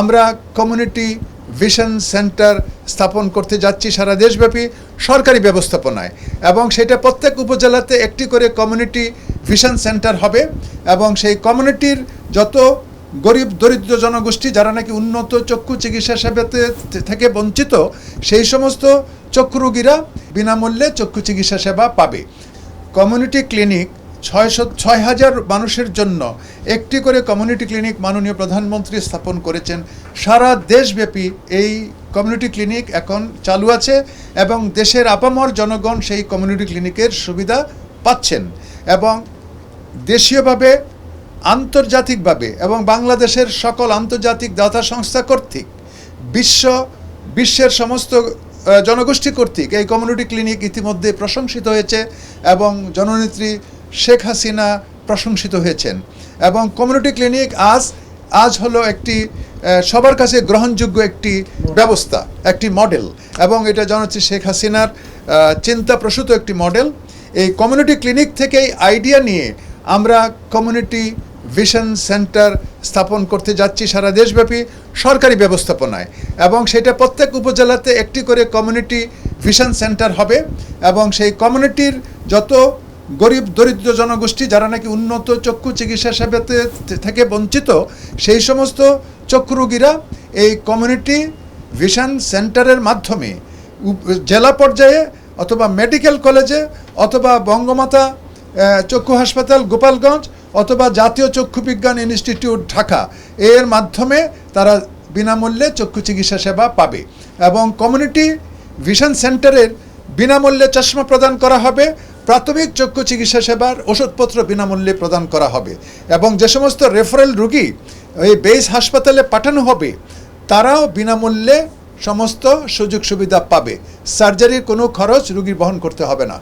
আমরা community vision centre স্থাপন করতে যাচ্ছি সারা দেশব্যাপী সরকারি ব্যবস্থাপনায় এবং সেটা প্রত্যেক উপজেলাতে একটি করে কমিউনিটি ভিশন সেন্টার হবে এবং সেই কমিউনিটির যত গরিব দরিদ্র জনগোষ্ঠী যারা নাকি উন্নত চক্ষু চিকিৎসা সেবাতে থেকে বঞ্চিত, সেই সমস্ত চক্ষু রোগীরা বিনামূল্যে চক্ষু চিকিৎসা সেবা পাবে। কমিউনিটি ক্লিনিক ছয়শো ছয় হাজার মানুষের জন্য একটি করে কমিউনিটি ক্লিনিক মাননীয় প্রধানমন্ত্রী স্থাপন করেছেন। সারা দেশব্যাপী এই কমিউনিটি ক্লিনিক এখন চালু আছে এবং দেশের আপামর জনগণ সেই কমিউনিটি ক্লিনিকের সুবিধা পাচ্ছেন এবং দেশীয়ভাবে, আন্তর্জাতিকভাবে এবং বাংলাদেশের সকল আন্তর্জাতিক দাতা সংস্থা কর্তৃক, বিশ্ব, বিশ্বের সমস্ত জনগোষ্ঠী কর্তৃক এই কমিউনিটি ক্লিনিক ইতিমধ্যে প্রশংসিত হয়েছে এবং জননেত্রী শেখ হাসিনা প্রশংসিত হয়েছেন। এবং কমিউনিটি ক্লিনিক আজ আজ হলো একটি সবার কাছে গ্রহণযোগ্য একটি ব্যবস্থা, একটি মডেল। এবং এটা জননেত্রী শেখ হাসিনার চিন্তা প্রসূত একটি মডেল। এই কমিউনিটি ক্লিনিক থেকেই আইডিয়া নিয়ে আমরা কমিউনিটি ভিশন সেন্টার স্থাপন করতে যাচ্ছি সারা দেশব্যাপী সরকারি ব্যবস্থাপনায়। এবং সেটা প্রত্যেক উপজেলাতে একটি করে কমিউনিটি ভিশন সেন্টার হবে। এবং সেই কমিউনিটির যত গরিব দরিদ্র জনগোষ্ঠী যারা নাকি উন্নত চক্ষু চিকিৎসা সেবাতে থেকে বঞ্চিত, সেই সমস্ত চক্ষু রোগীরা এই কমিউনিটি ভিশন সেন্টারের মাধ্যমে জেলা পর্যায়ে অথবা মেডিকেল কলেজে অথবা বঙ্গমাতা চক্ষু হাসপাতাল, গোপালগঞ্জ অথবা জাতীয় চক্ষু বিজ্ঞান ইনস্টিটিউট ঢাকা এর মাধ্যমে তারা বিনামূল্যে চক্ষু চিকিৎসা সেবা পাবে এবং কমিউনিটি ভিশন সেন্টারের বিনামূল্যে চশমা প্রদান করা হবে। প্রাথমিক চক্ষু চিকিৎসা সেবার ওষুধপত্র বিনামূল্যে প্রদান করা হবে এবং যে সমস্ত রেফারেল রুগী এই বেস হাসপাতালে পাঠানো হবে, তারাও বিনামূল্যে সমস্ত সুযোগ সুবিধা পাবে। সার্জারির কোনো খরচ রুগীর বহন করতে হবে না।